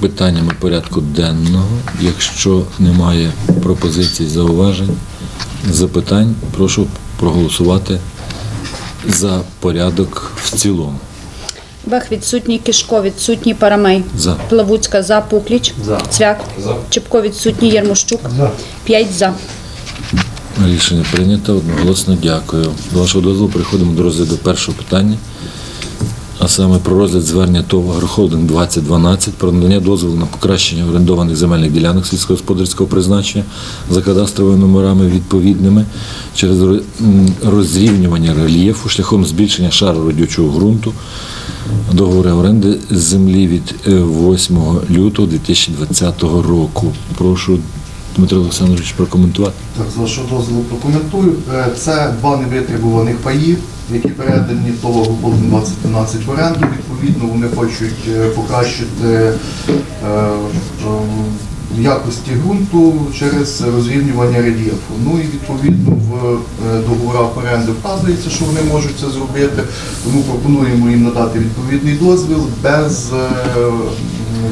питаннями порядку денного. Якщо немає пропозицій, зауважень, запитань, прошу проголосувати за порядок в цілому. Бах відсутній Кишко, відсутній Парамей. За. Плавуцька за Пукліч. За. Цвяк. Чепко відсутній Ярмощук. За. П'ять за. Рішення прийнято. Одноголосно дякую. До вашого дозволу переходимо до розгляду першого питання. А саме про розгляд звернення ТОВ «Агрохолдинг 2012» про надання дозволу на покращення орендованих земельних ділянок сільськогосподарського призначення за кадастровими номерами відповідними через розрівнювання рельєфу шляхом збільшення шару родючого ґрунту договори оренди землі від е, 8 лютого 2020 року. Прошу Дмитро Олександрович прокоментувати. Так, з вашого дозволу прокоментую. Е, Це два невитребуваних паї, які передані «Агрохолдинг 2012 в оренду. Відповідно, вони хочуть е, покращити е, якості ґрунту через розрівнювання рельєфу. Ну і відповідно в договорах оренди вказується, що вони можуть це зробити. Тому пропонуємо їм надати відповідний дозвіл без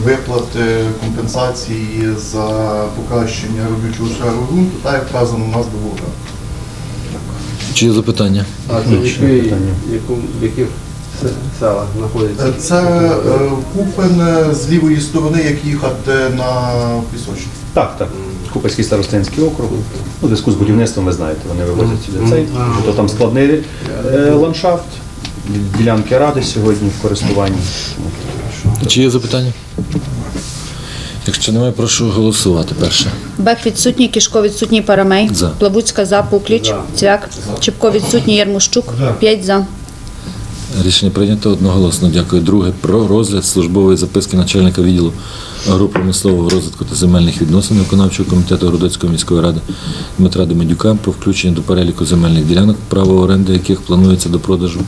виплати компенсації за покращення робочого шару ґрунту, так як вказано у нас договорах. Чи є запитання? А це яку, в яких се- селах знаходиться? Е, Це е, Купен е, з лівої сторони, як їхати на пісочник. Так, так. Купецький старостинський округ. Ну, У зв'язку з будівництвом, ви знаєте, вони вивозять сюди цей. То там складний е, ландшафт, ділянки ради сьогодні в користуванні. Чи є запитання? Якщо немає, прошу голосувати перше. Бах відсутній Кишко, відсутній Парамей. За. Плавуцька за Пукліч. За. Цвяк. Чепко відсутній Ярмощук. За. П'ять за. Рішення прийнято одноголосно. Дякую. Друге про розгляд службової записки начальника відділу агропромислового розвитку та земельних відносин виконавчого комітету Городоцької міської ради Дмитра Демедюка про включення до переліку земельних ділянок, право оренди яких планується до продажу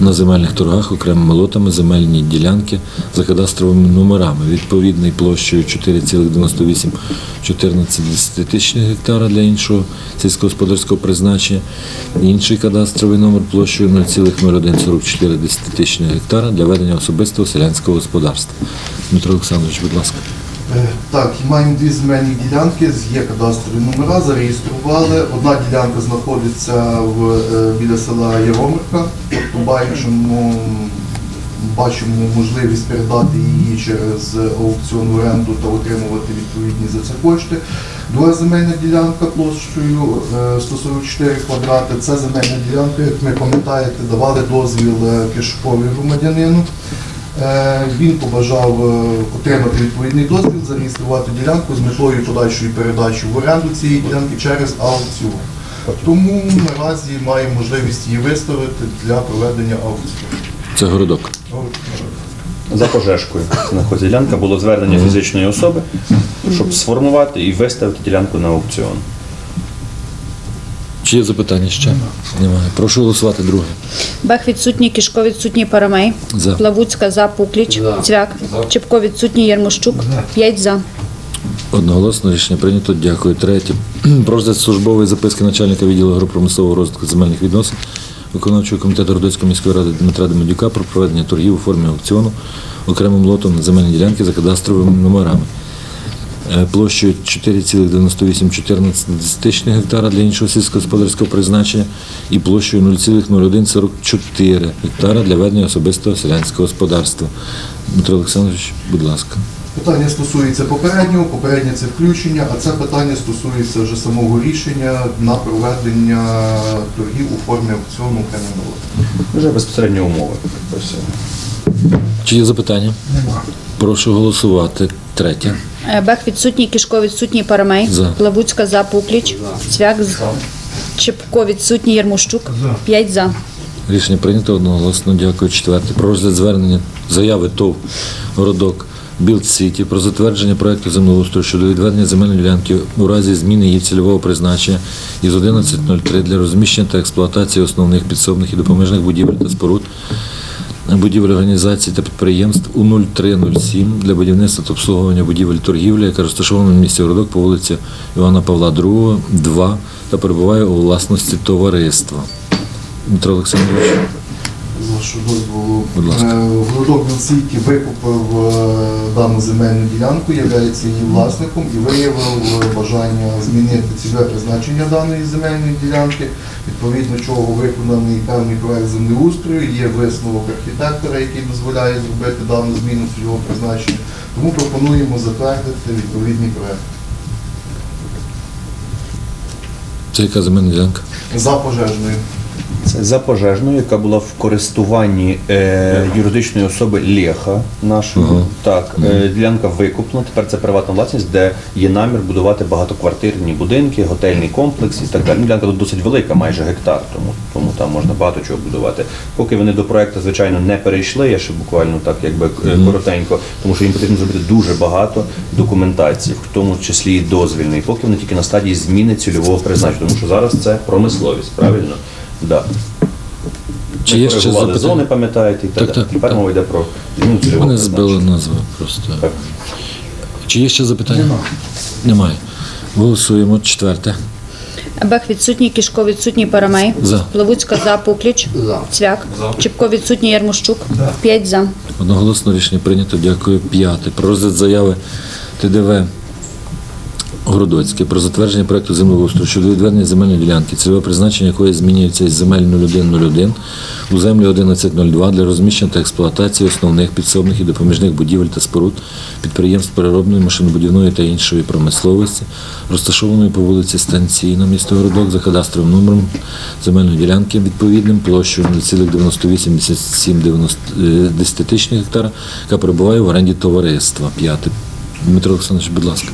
на земельних торгах окремими лотами земельні ділянки за кадастровими номерами відповідною площею 4,98 тисячних гектара для іншого сільськогосподарського призначення, інший кадастровий номер площею 0,0144 десятитисячних гектара для ведення особистого селянського господарства. Дмитро Олександрович, будь ласка. Е, Так, маємо дві земельні ділянки, є кадастрові номера, зареєстрували. Одна ділянка знаходиться в, е, біля села Яромирка. Тобто бачимо, бачимо можливість передати її через аукціон в оренду та отримувати відповідні за це кошти. Друга земельна ділянка площею е, 144 квадрати. Це земельна ділянка, як ми пам'ятаєте, давали дозвіл е, кишкові громадянину. Е, Він побажав е, отримати відповідний дозвіл, зареєструвати ділянку з метою подальшої передачі в оренду цієї ділянки через аукціон. Тому наразі маємо можливість її виставити для проведення аукціону. Це городок. За пожежкою знаходиться ділянка, було звернення фізичної особи, щоб сформувати і виставити ділянку на аукціон. Чи є запитання ще? Немає. Прошу голосувати друге. Бах відсутній Кишко, відсутній Парамей. За. Плавуцька за Пукліч. За. Цвяк. Чепко відсутній Ярмощук. П'ять за. Одноголосно рішення прийнято. Дякую. Третє. Про розгляд службової записки начальника відділу агропромислового розвитку земельних відносин виконавчого комітету Родецької міської ради Дмитра Демедюка про проведення торгів у формі аукціону окремим лотом на земельні ділянки за кадастровими номерами. Е, Площею 4,9814 гектара для іншого сільськогосподарського призначення і площею 0,0144 гектара для ведення особистого селянського господарства. Дмитро Олександрович, будь ласка. Питання стосується попереднього, попереднє це включення, а це питання стосується вже самого рішення на проведення торгів у формі аукціону окремим. Вже безпосередньо умови. Чи є запитання? Прошу голосувати. Третє. Е, Бах відсутній Кишко, відсутній Парамей. За. Плавуцька за Пукліч. Цвяк. з- Чепко відсутній Ярмощук. П'ять за. Рішення прийнято одноголосно. Дякую. Четверте. Про розгляд звернення заяви ТОВ Городок Білд Сіті про затвердження проекту землеустрою щодо відведення земельної ділянки у разі зміни її цільового призначення із 11.03 для розміщення та експлуатації основних підсобних і допоміжних будівель та споруд будівель організацій та підприємств у 0307 для будівництва та обслуговування будівель торгівлі, яка розташована в місті Городок по вулиці Івана Павла II, 2 та перебуває у власності товариства. Дмитро Олександрович. Вашого дозволу. Городок Білсійки викупив е, дану земельну ділянку, є її власником і виявив е, бажання змінити цільове призначення даної земельної ділянки, відповідно чого виконаний певний проект землеустрою, є висновок архітектора, який дозволяє зробити дану зміну цільового призначення. Тому пропонуємо затвердити відповідний проект. Це яка земельна ділянка? За пожежною. Це за пожежною, яка була в користуванні е, юридичної особи Леха нашого. Ага. Так, е, ділянка викуплена. Тепер це приватна власність, де є намір будувати багатоквартирні будинки, готельний комплекс і так далі. Ну, Ділянка тут досить велика, майже гектар, тому, тому там можна багато чого будувати. Поки вони до проекту, звичайно, не перейшли, я ще буквально так якби е, коротенько, тому що їм потрібно зробити дуже багато документації, в тому числі і дозвільної, поки вони тільки на стадії зміни цільового призначення, тому що зараз це промисловість, правильно? Да. Чи є ще запитання? зони, пам'ятаєте, і так, Так, далі. так, Тепер мова йде про зміну цільового Вони збили призначення. назву просто. Так. Чи є ще запитання? Немає. Голосуємо. Четверте. Бех відсутній, Кішко відсутній, Парамей. За. Плавуцька за, Пукліч. За. Цвяк. Чепко відсутній, Ярмощук. П'ять за. Одноголосно рішення прийнято. Дякую. П'яте. Про розгляд заяви ТДВ Городоцьке про затвердження проекту землеустрою щодо відведення земельної ділянки, цільове призначення якої змінюється із земель 0101 у землі 1102 для розміщення та експлуатації основних підсобних і допоміжних будівель та споруд підприємств переробної, машинобудівної та іншої промисловості, розташованої по вулиці Станційна, місто Городок, за кадастровим номером земельної ділянки відповідним 0,9877 десятитичних гектара, яка перебуває в оренді товариства. П'яте. Дмитро Олександрович, будь ласка.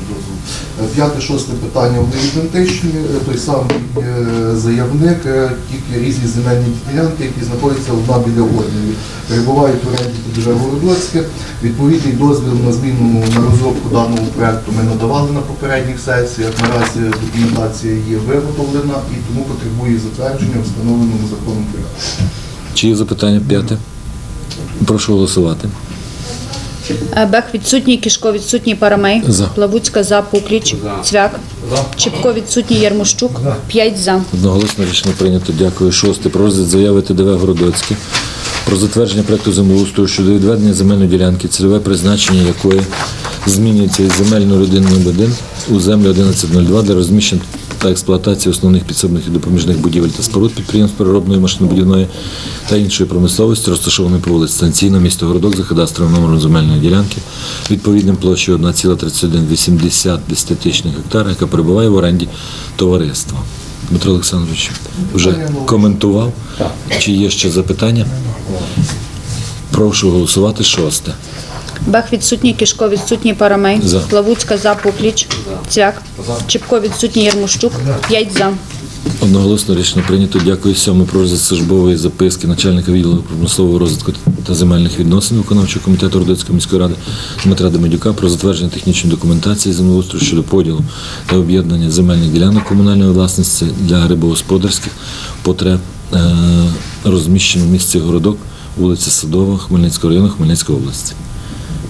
П'яте, шосте питання вони ідентичні. Е, Той самий е, заявник, е, тільки різні земельні ділянки, які знаходяться одна біля одної. Перебувають в оренді ТДВ Городоцьке. Відповідний дозвіл на зміну на розробку даного проекту ми надавали на попередніх сесіях. Наразі документація є виготовлена і тому потребує затвердження встановленому законом порядку. Чи є запитання п'яте? Прошу голосувати. Бех відсутній, Кішко відсутній, Парамей. За. Плавуцька за, Пукліч. За. Цвяк. Чепко відсутній, Ярмощук. П'ять за. Одноголосно рішення прийнято. Дякую. Шосте. Про розгляд заяви ТДВ Городоцьке про затвердження проекту землеустрою щодо відведення земельної ділянки, цільове призначення якої змінюється із земельної родини 1 у землю 1102 для розміщення та експлуатації основних підсобних і допоміжних будівель та споруд підприємств переробної машинобудівної та іншої промисловості, розташованої по вулиці Станційна, місто Городок за кадастровим номером земельної ділянки, відповідним площею 1,3180 десятитичних гектара, яка перебуває в оренді товариства. Дмитро Олександрович вже коментував. Чи є ще запитання? Прошу голосувати шосте. Бех відсутній, Кішко відсутній, Парамей. За. Плавуцька за, Пукліч. Цвяк. Чепко відсутній, Ярмощук. П'ять за. Одноголосно рішення прийнято. Дякую сьому про розгляд службової записки начальника відділу промислового розвитку та земельних відносин виконавчого комітету Родицької міської ради Дмитра Демидюка про затвердження технічної документації землеустрою щодо поділу та об'єднання земельних ділянок комунальної власності для рибогосподарських потреб, е, розміщено в місті Городок, вулиця Садова, Хмельницького району, Хмельницької області.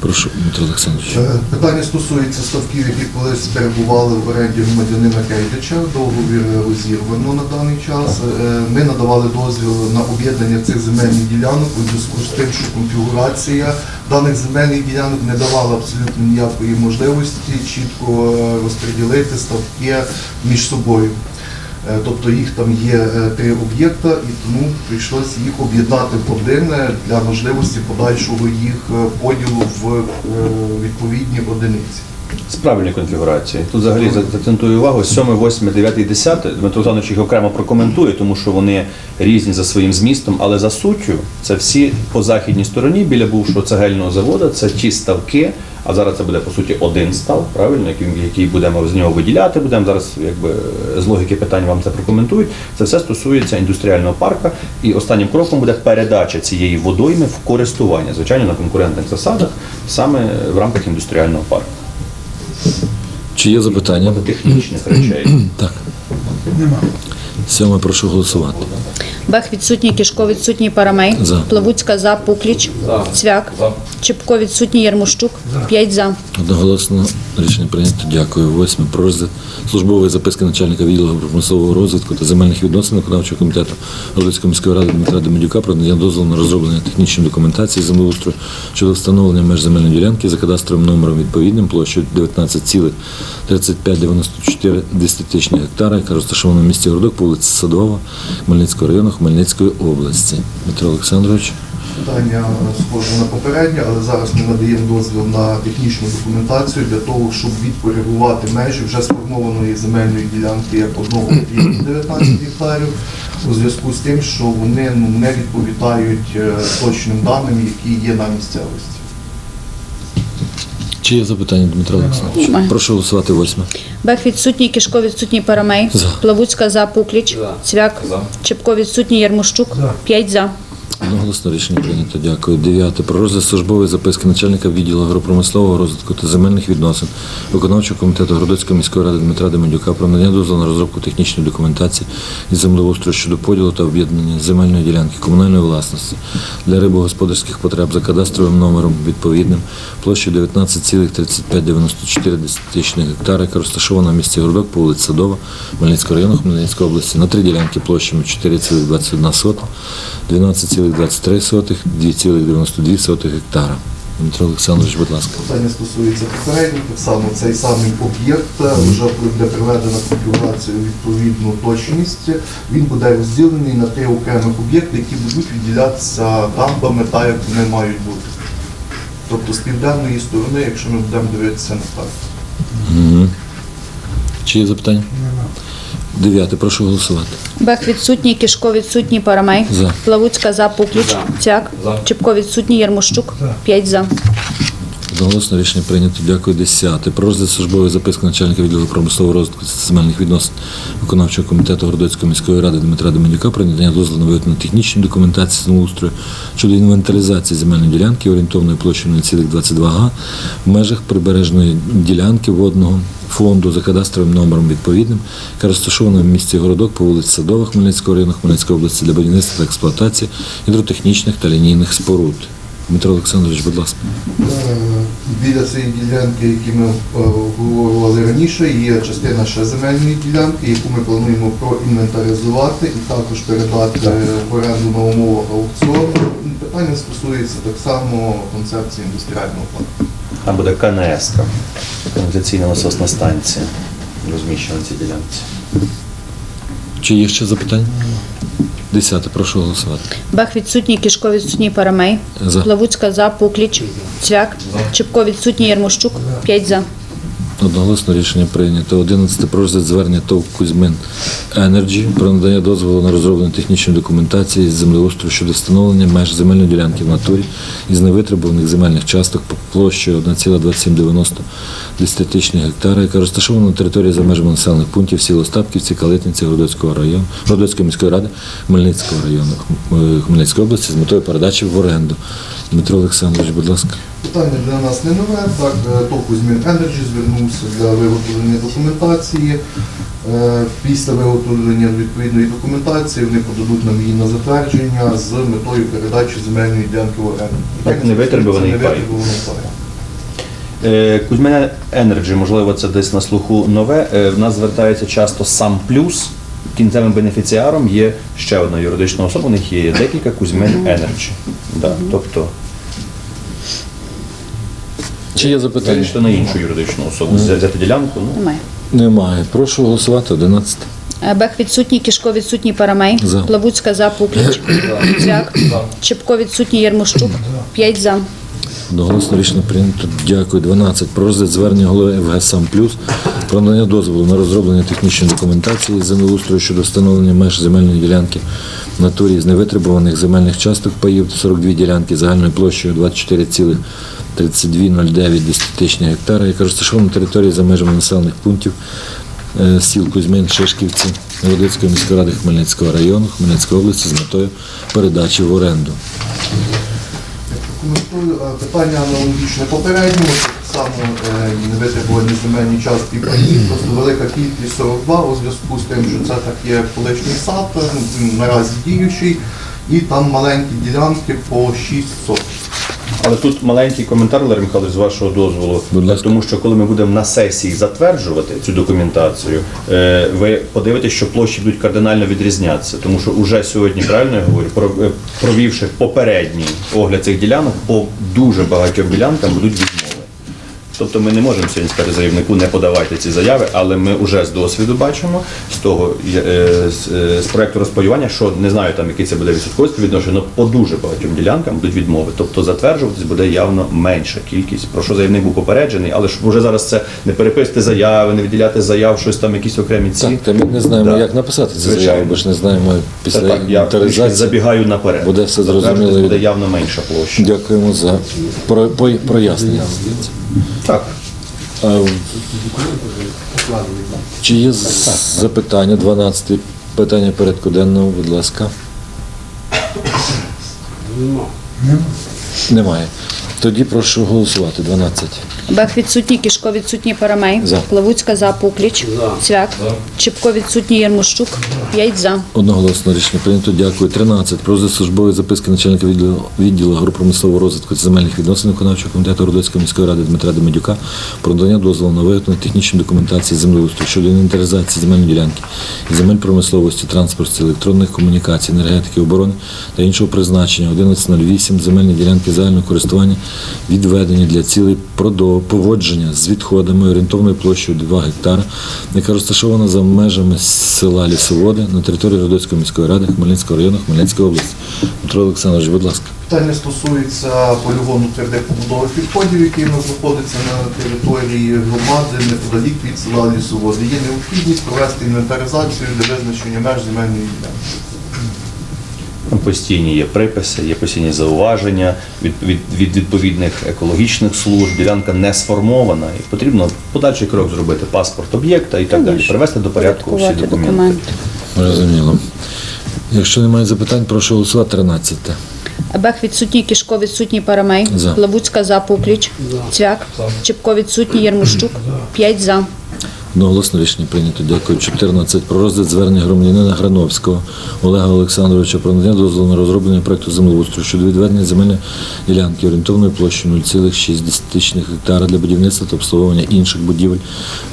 Прошу, Дмитро Олександрович. Е, Питання стосується ставків, які колись перебували в оренді громадянина Кейдича. Договір розірвано на даний час. Е, Ми надавали дозвіл на об'єднання цих земельних ділянок у зв'язку з тим, що конфігурація даних земельних ділянок не давала абсолютно ніякої можливості чітко е, розподілити ставки між собою. Е, Тобто їх там є е, три об'єкта, і тому прийшлося їх об'єднати в один е, для можливості подальшого їх е, поділу в відповідні одиниці. З правильної конфігурації. Тут взагалі за- закцентую увагу 7, 8, 9 і 10. Дмитро Олександрович їх окремо прокоментує, тому що вони різні за своїм змістом, але за суттю це всі по західній стороні біля бувшого цегельного заводу, це ті ставки. А зараз це буде по суті один став, правильно, який, який будемо з нього виділяти. Будемо зараз, якби з логіки питань вам це прокоментують. Це все стосується індустріального парка. І останнім кроком буде передача цієї водойми в користування, звичайно, на конкурентних засадах, саме в рамках індустріального парку. Чи є запитання? Багато технічних речей. Так. Нема. Сьоме, прошу голосувати. Бех відсутній, Кішко відсутній, Парамей. За. Плавуцька за, Пукліч. За. Цвяк. За. Чепко відсутній, Ярмощук. 5 за. Одноголосно рішення прийнято. Дякую. Восьме. Про розгляд службової записки начальника відділу промислового розвитку та земельних відносин виконавчого комітету Родицької міської ради Дмитра Демидюка про надання дозволу на розроблення технічної документації землеустрою щодо встановлення меж земельної ділянки за кадастровим номером відповідним площею 19,3594 десятитичних гектара, яка розташована в місті Городок по вулиці Садова, Хмельницького району Хмельницької області. Дмитро Олександрович. Питання схоже на попереднє, але зараз ми надаємо дозвіл на технічну документацію для того, щоб відкоригувати межі вже сформованої земельної ділянки як одного об'єкту 19 гектарів у зв'язку з тим, що вони ну, не відповідають е, точним даним, які є на місцевості. Чи є запитання, Дмитро Олександрович? Немає. Прошу голосувати восьме. Бех відсутній, Кішко відсутній, Парамей. За. Плавуцька за, Пукліч. За. Цвяк. За. Чепко відсутній, Ярмощук. П'ять за. Одноголосно рішення прийнято. Дякую. Дев'яте. Про розгляд службової записки начальника відділу агропромислового розвитку та земельних відносин виконавчого комітету Городоцької міської ради Дмитра Демидюка про надання дозволу на розробку технічної документації із землеустрою щодо поділу та об'єднання земельної ділянки комунальної власності для рибогосподарських потреб за кадастровим номером відповідним площею 19,3594 десятичних гектара, яка розташована в місті Городок по вулиці Садова, Хмельницького району Хмельницької області на три ділянки площами 4,21 12,23, 2,92 гектара. Дмитро Олександрович, будь ласка. Питання стосується попередніх, так само цей самий об'єкт е, вже буде приведена конфігурація у відповідну точність. Він буде розділений на три окремих об'єкти, які будуть відділятися дамбами так, як вони мають бути. Тобто з південної сторони, якщо ми будемо дивитися на так. Угу. Чи є запитання? Дев'яте. Прошу голосувати. Бех відсутній, Кішко відсутній, Парамей. За. Плавуцька за, Пукліч. За. Чепко відсутній, Ярмощук. П'ять за. Одноголосно рішення прийнято. Дякую. Десяте. Про розгляд службової записки начальника відділу промислового розвитку земельних відносин виконавчого комітету Городоцької міської ради Дмитра Демидюка про надання дозволу на виготовлення технічної документації землеустрою щодо інвентаризації земельної ділянки орієнтовною площею 0,22 га в межах прибережної ділянки водного фонду за кадастровим номером відповідним, яка розташована в місті Городок по вулиці Садова Хмельницького району Хмельницької області для будівництва та експлуатації гідротехнічних та лінійних споруд. Дмитро Олександрович, будь ласка. Е, Біля цієї ділянки, які ми е, обговорювали раніше, є частина ще земельної ділянки, яку ми плануємо проінвентаризувати і також передати в оренду на умовах аукціону. Питання стосується так само концепції індустріального парку. Там буде КНС, каналізаційна насосна станція, розміщена на цій ділянці. Чи є ще запитання? Десяте, прошу голосувати. Бах відсутній, Кішко відсутній, Парамей. За. Плавуцька за, Пукліч. Цвяк. Чепко відсутній, Ярмощук. 5 за. Одноголосно рішення прийнято. 11. Про розгляд звернення ТОВ Кузьмин Енерджі про надання дозволу на розроблення технічної документації з землеустрою щодо встановлення меж земельної ділянки в натурі із невитребуваних земельних часток по площею 1,2790 десятитичних гектара, яка розташована на території за межами населених пунктів сіл Остапківці, Калитниці, Городоцького району, Городоцької міської ради, Хмельницького району Хмельницької області з метою передачі в оренду. Дмитро Олександрович, будь ласка. Питання для нас не нове. Так, е, ТОВ Кузьмін Енерджі звернувся для виготовлення документації. Е, Після виготовлення відповідної документації вони подадуть нам її на затвердження з метою передачі земельної ділянки в оренду. Так, невитребуваний пай. Е, Кузьмина Енерджі, можливо, це десь на слуху нове. В нас звертається часто сам плюс. Кінцевим бенефіціаром є ще одна юридична особа, у них є декілька Кузьмин Енерджі. Да, тобто Чи є запитання? вирішити на іншу юридичну особу взяти ділянку. Ну, Немає. Немає. Прошу голосувати. 11. Е, Бех відсутній, Кішко відсутній, Парамей. За. Плавуцька за, Пукліч. Цвяк. Чепко відсутній, Ярмощук. 5 за. Одноголосно рішення прийнято. Дякую. 12. Про розгляд звернення голови ФГ «Сам Плюс» про надання дозволу на розроблення технічної документації землеустрою щодо встановлення меж земельної ділянки в натурі з невитребуваних земельних часток паїв 42 ділянки загальною площею 24,3209 десятитичних гектара, яка розташована на території за межами населених пунктів е, сіл Кузьмин, Шишківці, Володицької міської ради Хмельницького району, Хмельницької області з метою передачі в оренду. Коментую е, питання аналогічне попередньому. Само е, не витребувані земельні частки паї. Просто велика кількість 42 у зв'язку з тим, що це так є колишній сад, ну, наразі діючий, і там маленькі ділянки по 6 соток. Але тут маленький коментар, Валерій Михайлович, з вашого дозволу. Будь ласка. Тому що коли ми будемо на сесії затверджувати цю документацію, е, ви подивитесь, що площі будуть кардинально відрізнятися. Тому що уже сьогодні, правильно я говорю, е, провівши попередній огляд цих ділянок, по дуже багатьом ділянкам будуть відмови. Тобто ми не можемо сьогодні сказати заявнику не подавайте ці заяви, але ми вже з досвіду бачимо з того е, з, е, з проекту розпаювання, що не знаю там який це буде відсоткове співвідношення, але по дуже багатьом ділянкам будуть відмови. Тобто затверджуватись буде явно менша кількість. Про що заявник був попереджений, але щоб вже зараз це не переписувати заяви, не виділяти заяв, щось там, якісь окремі ці. Так, та ми не знаємо, Да. як написати ці Звичайно. заяви, бо ж не знаємо після так, я забігаю наперед. Буде все зрозуміло буде явно менша площа. Дякуємо за про, прояснення. Так. Чи є запитання? 12 питання порядку денного, будь ласка. Нема. Немає. Тоді прошу голосувати. 12. Бех відсутній, Кішко відсутній, Парамей. За. Плавуцька за, Пукліч. За. Цвяк. Чепко відсутній, Єрмощук. 5 за. Одноголосно рішення прийнято. Дякую. 13. Про службової записки начальника відділу, відділу агропромислового розвитку та земельних відносин виконавчого комітету Родоцької міської ради Дмитра Демедюка про надання дозволу на виготовлення технічної документації землеустрою щодо інвентаризації земельної ділянки і земель промисловості, транспорту, електронних комунікацій, енергетики, оборони та іншого призначення 1108 земельні ділянки загального користування відведені для цілей поводження з відходами орієнтовною площею 2 гектара, яка розташована за межами села Лісоводи на території Родоцької міської ради Хмельницького району Хмельницької області. Дмитро Олександрович, будь ласка. Питання стосується полігону твердих побудових відходів, який у знаходиться на території громади неподалік від села Лісоводи. Є необхідність провести інвентаризацію для визначення меж земельної ділянки. Там Постійні є приписи, є постійні зауваження від, від, від відповідних екологічних служб. Ділянка не сформована, і потрібно подальший крок зробити паспорт об'єкта і так далі. Привести до порядку всі Порядкувати документи. Зрозуміло. Якщо немає запитань, прошу голосувати 13. Бех відсутній, Кішко відсутній, Парамей. За. Плавуцька за, Пукліч. Цвяк. Чепко відсутній, Єрмощук. 5 за. Одноголосно рішення прийнято. Дякую. 14. Про розгляд звернення громадянина Грановського Олега Олександровича про надання дозволу розроблення проекту землеустрою щодо відведення земельної ділянки орієнтовною площею 0,6 гектара для будівництва та обслуговування інших будівель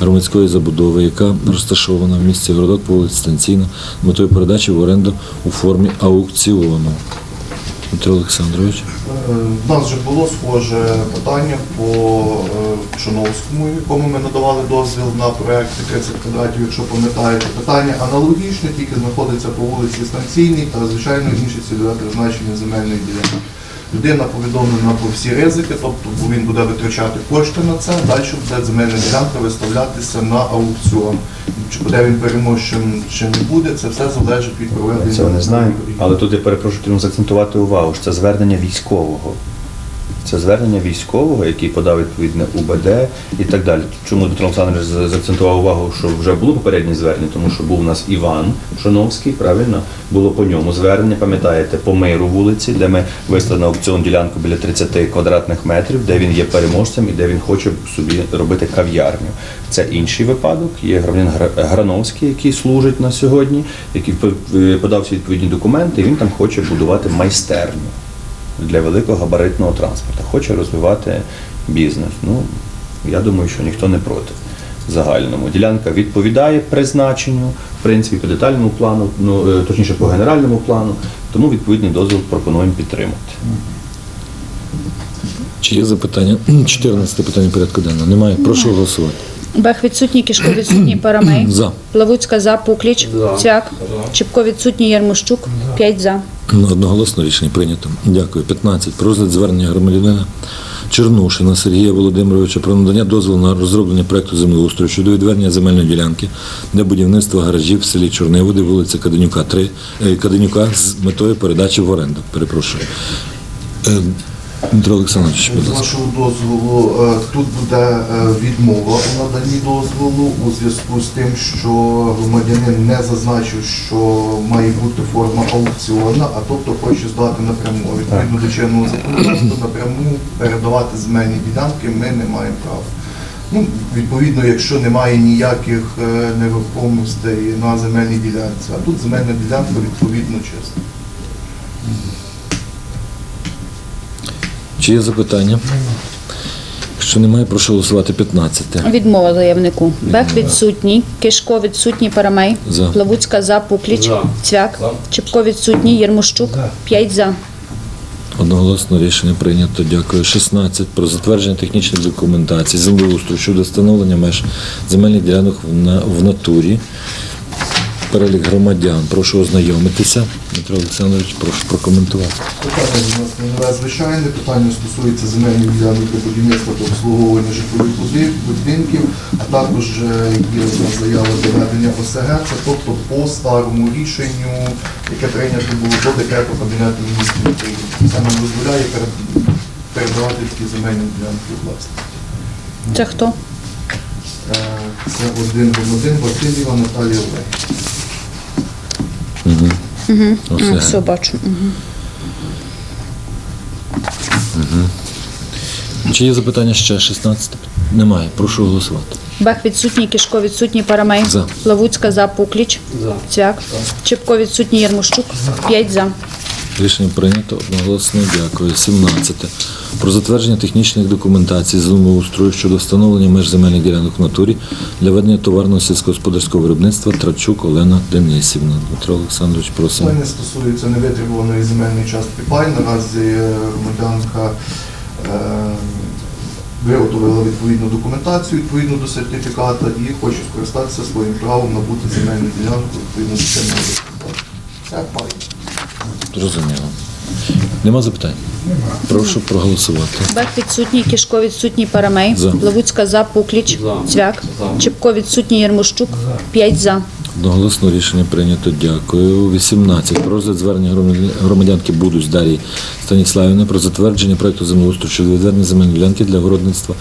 громадської забудови, яка розташована в місті Городок по вулиці Станційна метою передачі в оренду у формі аукціону. Дмитро Олександрович. Е, У нас вже було схоже питання по е, якому ми надавали дозвіл на проєкт 30 квадратів, якщо пам'ятаєте. Питання аналогічне, тільки знаходиться по вулиці Станційній та, звичайно, інші цільове призначення земельної ділянки. Людина повідомлена про всі ризики, тобто він буде витрачати кошти на це, далі буде земельна ділянка виставлятися на аукціон. Чи буде він переможчим, чи не буде, це все залежить від проведення. Цього не знаю, Але тут я перепрошую, треба заакцентувати увагу, що це звернення військового. Це звернення військового, який подав відповідне УБД і так далі. Чому Дмитро Олександрович за- заакцентував увагу, що вже було попереднє звернення, тому що був у нас Іван Шоновський, правильно? Було по ньому звернення, пам'ятаєте, по миру вулиці, де ми виставили на аукціон ділянку біля 30 квадратних метрів, де він є переможцем і де він хоче собі робити кав'ярню. Це інший випадок. Є громадянин Гра- Грановський, який служить на сьогодні, який подав всі відповідні документи, і він там хоче будувати майстерню для великого габаритного транспорту. Хоче розвивати бізнес. Ну, я думаю, що ніхто не проти. Загальному ділянка відповідає призначенню, в принципі, по детальному плану, ну е, точніше по генеральному плану, тому відповідний дозвіл пропонуємо підтримати. Чи є запитання? 14 питання порядку денного. Немає. Прошу голосувати. Бех відсутній, Кішко відсутній, Парамей. За. Плавуцька за, Пукліч. За. Цвяк. Чепко відсутній, Єрмощук. 5 за. Одноголосно рішення прийнято. Дякую. 15. Про розгляд звернення громадянина Чернушина Сергія Володимировича про надання дозволу на розроблення проекту землеустрою щодо відвернення земельної ділянки для будівництва гаражів в селі Чорниводи, вулиця Каденюка 3, е, Каденюка з метою передачі в оренду. Перепрошую. Дмитро Олександрович, будь З ласка. вашого дозволу, е, тут буде е, відмова у наданні дозволу у зв'язку з тим, що громадянин не зазначив, що має бути форма аукціона, а тобто хоче здати напряму. Відповідно до чинного законодавства напряму передавати земельні ділянки ми не маємо права. Ну, відповідно, якщо немає ніяких е, нерухомостей на земельній ділянці, а тут земельна ділянка відповідно чиста. Чи є запитання? Якщо немає, прошу голосувати 15. Відмова заявнику. Бех відсутній. Кишко відсутній. Парамей. За. Плавуцька за. Пукліч. За. Цвяк. Чепко відсутній. Єрмощук. 5 за. Одноголосно рішення прийнято. Дякую. 16. Про затвердження технічних документацій землеустрою щодо встановлення меж земельних ділянок в, на- в натурі. Перелік громадян. Прошу ознайомитися. Дмитро Олександрович, прошу прокоментувати. Питання у нас не. Питання стосується земельних ділянок для будівництва та обслуговування житлових будинків, а також е, є у нас заява до ведення ОСГ. Це тобто по старому рішенню, яке прийнято було до декрету Кабінету міністрів України. Це нам дозволяє передавати такі земельні ділянки у власність. Це хто? Е, Це один один Васильєва Наталія Олег. Угу. Угу. Оце. все бачу. Угу. Чи є запитання ще 16? Немає. Прошу голосувати. Бех відсутній. Кішко відсутній. Парамей. За. Плавуцька за. Пукліч. За. Цвяк. Чепко відсутній. Ярмощук. 5 за. Рішення прийнято одноголосно. Дякую. 17. Про затвердження технічних документацій землеустрою щодо встановлення меж земельних ділянок в натурі для ведення товарного сільськогосподарського виробництва Трачук Олена Денисівна. Дмитро Олександрович, просимо. Питання стосується невитребуваної земельної частки пай. Наразі е, громадянка е, виготовила відповідну документацію відповідно до сертифіката і хоче скористатися своїм правом набути земельну ділянку відповідно до чинного законодавства. Це пай. Зрозуміло. Нема запитань? Прошу проголосувати. Бех відсутній. Кишко відсутній. Парамей. За. Плавуцька за. Пукліч. За. Цвяк. За. Чепко відсутній. Єрмощук. 5 за. Одноголосно рішення прийнято. Дякую. 18. Про розгляд звернення громадян- громадянки Будусь Дарії Станіславівни про затвердження проекту землеустрою щодо відведення земельної ділянки для городництва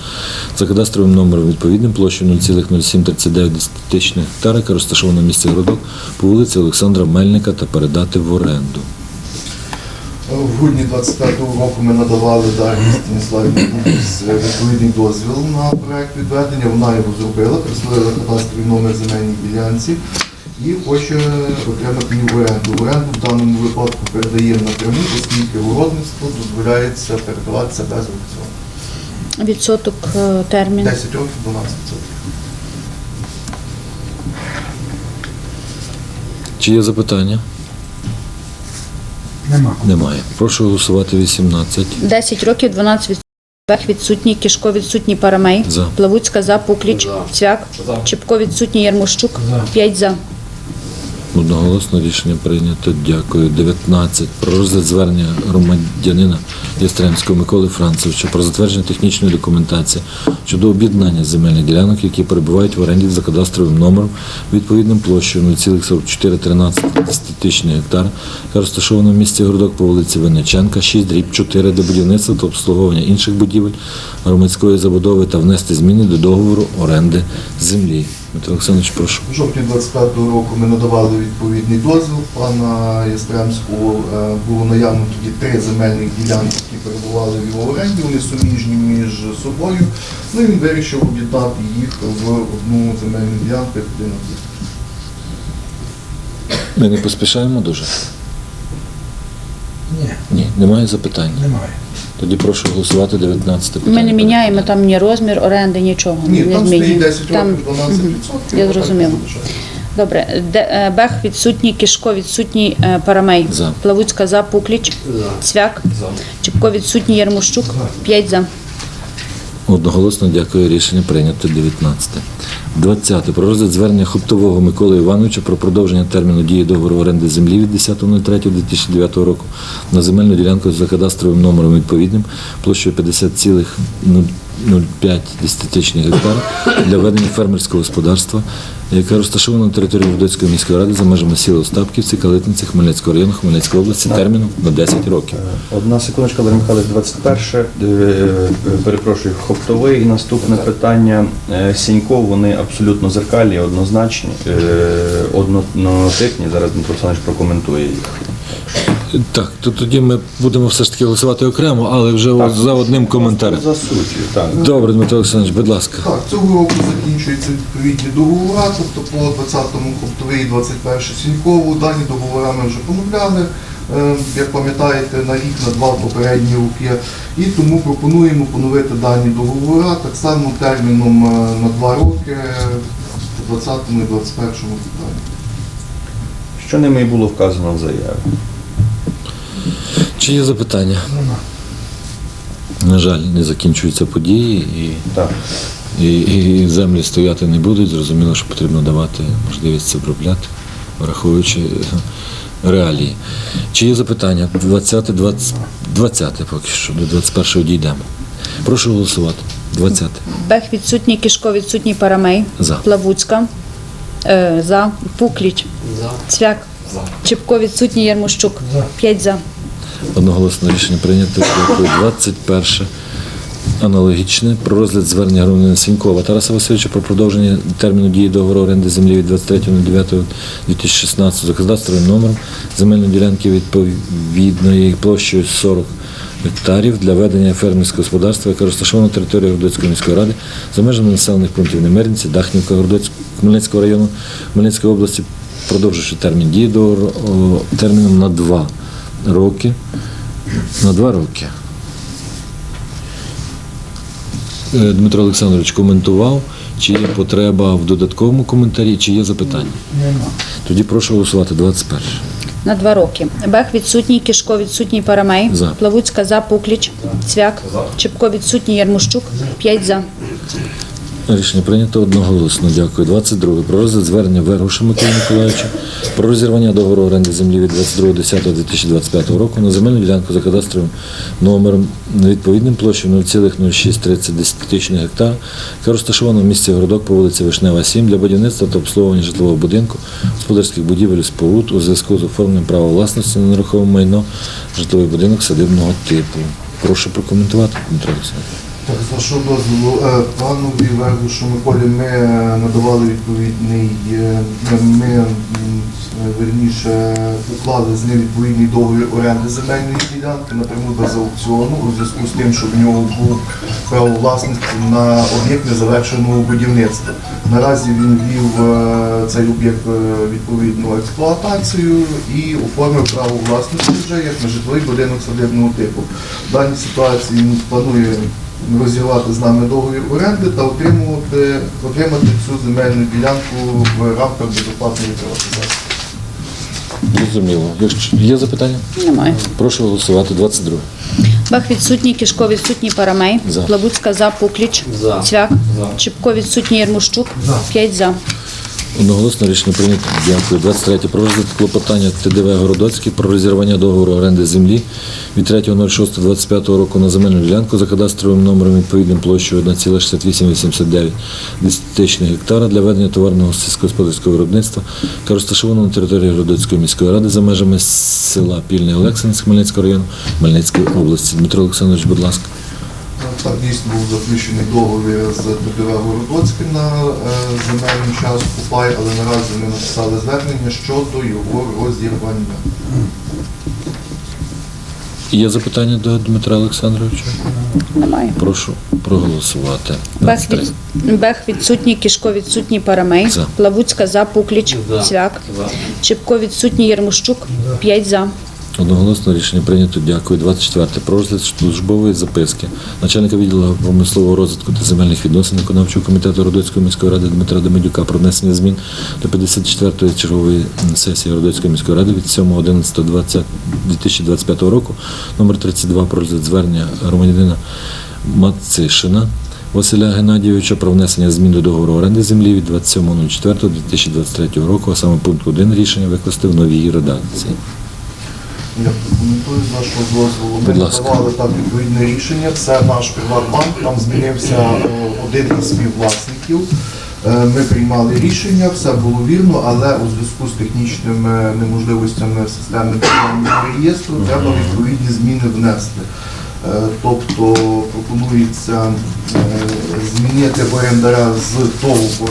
за кадастровим номером відповідним площею 0,0739 десятитичних гектара, яка розташована в місті Городок по вулиці Олександра Мельника та передати в оренду. В грудні 25-го року ми надавали Дар'ї Станіславівні Бубус відповідний дозвіл на проект відведення. Вона його зробила, присвоїла кадастровий номер земельній ділянці і хоче отримати її в оренду. В оренду в даному випадку передаємо напряму, оскільки городництво дозволяється передаватися без аукціону. Відсоток е, термін. 10 років 12 Чи є запитання? Нема. Немає. Прошу голосувати 18. 10 років, 12 відсотків. Бех відсутній, Кишко відсутній. Парамей. За. Плавуцька за. Пукліч. За. Цвяк. За. Чепко відсутній. Ярмощук, 5 за. Одноголосно рішення прийнято. Дякую. 19. Про розгляд звернення громадянина Ястремського Миколи Францевича про затвердження технічної документації щодо об'єднання земельних ділянок, які перебувають в оренді за кадастровим номером відповідним площею 0,4413 статичних гектар, яка розташована в місті Городок по вулиці Винниченка, 6 дріб 4 до будівництва та обслуговування інших будівель громадської забудови та внести зміни до договору оренди землі. Дмитро Олександрович, прошу. В жовтні 25-го року ми надавали відповідний дозвіл пана Ястремського. Е, Було наявно тоді три земельних ділянки, які перебували в його оренді, вони суміжні між собою. Ну і він вирішив об'єднати їх в одну земельну ділянку як один. Ми не поспішаємо дуже? Ні, Ні, немає запитань. немає. Тоді прошу голосувати 19 питання. Ми не міняємо там ні розмір оренди, нічого. Ні, не там стоїть 10 Там- років, 12 Мгм. відсотків. Я зрозуміла. Добре. Де, е, Бех відсутній, Кишко відсутній. е, Парамей. За. Плавуцька за. Пукліч. За. Цвяк. За. Чепко відсутній. Ярмощук, 5 за. Одноголосно дякую. Рішення прийнято 19. 20. Про розгляд звернення Хоптового Миколи Івановича про продовження терміну дії договору оренди землі від 10.03.2009 року на земельну ділянку за кадастровим номером відповідним площею 50,05 десятитичних гектар для ведення фермерського господарства, яке розташовано на території Городоцької міської ради за межами сіл Остапківці, Калитниці, Хмельницького району, Хмельницької області терміном на 10 років. Одна секундочка, Валерій Михайлович, 21. Е, е, Перепрошую, Хоптовий. І наступне питання. Е, Сінько, вони абсолютно зеркалі, однозначні, однотипні. Зараз Дмитро Олександрович прокоментує їх. Так, то тоді ми будемо все ж таки голосувати окремо, але вже от за одним коментарем. За суттю, так. Добре, Дмитро Олександрович, будь ласка. Так, цього року закінчуються відповідні договори, тобто по 20-му Хоптовий і 21 Сінькову. Дані договори ми вже поновляли, е, як пам'ятаєте, на рік, на два попередні роки. І тому пропонуємо поновити дані договори так само терміном е, на два роки е, по 20-му і 21-му питанні. Що ними і було вказано в заяві. Чи є запитання? На жаль, не закінчуються події і, Так. і, і землі стояти не будуть. Зрозуміло, що потрібно давати можливість це обробляти, враховуючи е, реалії. Чи є запитання? 20, 20, 20 поки що, до 21-го дійдемо. Прошу голосувати. 20. Бех відсутній, Кишко відсутній, Парамей. За. Плавуцька. Е, за. Пукліч. За. Цвяк. Чепко відсутній, Ярмощук. 5 за. Одноголосно рішення прийнято. 21. Аналогічне про розгляд звернення громадянина Сінькова Тараса Васильовича про продовження терміну дії договору оренди землі від 23.09.2016 за кадастровим номером земельної ділянки відповідної площею 40 гектарів для ведення фермерського господарства, яке розташовано на території Городоцької міської ради за межами населених пунктів Немеринці, Дахнівка, Городоцького Хмельницького району Хмельницької області, продовживши термін дії договору терміном на два роки. На два роки. Е, Дмитро Олександрович коментував, чи є потреба в додатковому коментарі, чи є запитання. Тоді прошу голосувати 21. На два роки. Бех відсутній, Кишко відсутній, Парамей. За. Плавуцька за. Пукліч. Цвяк. Чепко відсутній, Ярмощук. 5 за. Рішення прийнято одноголосно. Дякую. 22. Про розгляд звернення Вергуша Миколи Миколаївича про розірвання договору оренди землі від 22.10.2025 року на земельну ділянку за кадастровим номером відповідним площею 0,0630 гектар, яка розташована в місті Городок по вулиці Вишнева, 7 для будівництва та обслуговування житлового будинку, господарських будівель і споруд у зв'язку з оформленням права власності на нерухоме майно, житловий будинок садибного типу. Прошу прокоментувати, Дмитро Олександрович. Так, з вашого дозволу, е, панові Вергушу Миколі ми е, надавали відповідний, е, ми верніше уклали з ним відповідний договір оренди земельної ділянки напряму без аукціону у зв'язку з тим, що в нього був право власності на об'єкт незавершеного будівництва. Наразі він вів цей об'єкт відповідну експлуатацію і оформив право власності вже як на житловий будинок садибного типу. В даній ситуації він планує розірвати з нами договір оренди та отримувати, отримати цю земельну ділянку в рамках безоплатної приватизації. Зрозуміло. Якщо є запитання, Немає. прошу голосувати 22. Бех відсутній, Кішко відсутній, Парамей. За. Плавуцька за. Пукліч. За. Цвяк. За. Чепко відсутній, Ярмощук. 5 за. Одноголосно рішення прийнято. Дякую. 23. Про розгляд клопотання ТДВ Городоцький про розірвання договору оренди землі від 3.06.25 року на земельну ділянку за кадастровим номером відповідним площею 1,6889 десятитичних гектара для ведення товарного сільськогосподарського виробництва, яка розташована на території Городоцької міської ради за межами села Пільний Олексинець Хмельницького району Хмельницької області. Дмитро Олександрович, будь ласка. Так, дійсно був заключений договір з ТДВ Городоцьким на е, земельний час Купай, але наразі ми написали звернення щодо його розірвання. Є запитання до Дмитра Олександровича? Немає. Прошу проголосувати. Бех, від... Бех відсутній, Кишко відсутній, Парамей. За. Плавуцька за. Пукліч. За. Цвяк. За. Чепко відсутній, Ярмощук. 5 за. Одноголосно рішення прийнято. Дякую. 24. Про розгляд службової записки начальника відділу промислового розвитку та земельних відносин виконавчого комітету Родоцької міської ради Дмитра Демидюка про внесення змін до 54-ї чергової сесії Родоцької міської ради від 7.11.2025 року номер 32 про розгляд звернення громадянина Мацишина Василя Геннадійовича про внесення змін до договору оренди землі від 27.04.2023 року, а саме пункт 1 рішення викласти в новій редакції. Я прокоментую з вашого дозволу. Ми надавали так відповідне рішення. Це наш Приватбанк, там змінився е, один із співвласників. Е, Ми приймали рішення, все було вірно, але у зв'язку з технічними неможливостями системи реєстру треба відповідні зміни внести. Е, Тобто пропонується е, змінити орендаря з ТОВ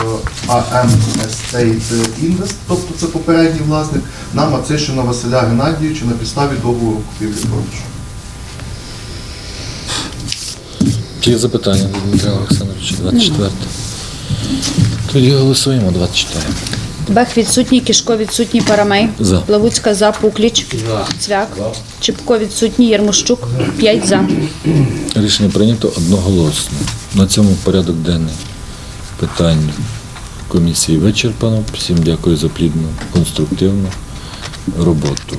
АМ Estate Invest, тобто це попередній власник, на Мацишина Василя Геннадійовича на підставі договору купівлі-продажу. Чи є запитання до Дмитра Олександровича? 24. Тоді голосуємо 24. Бех відсутній, Кішко відсутній, Парамей. За. Плавуцька за, Пукліч. За. Цвяк. Чепко відсутній, Єрмощук. 5 за. Рішення прийнято одноголосно. На цьому порядок денний питань комісії вичерпано. Всім дякую за плідну, конструктивну роботу.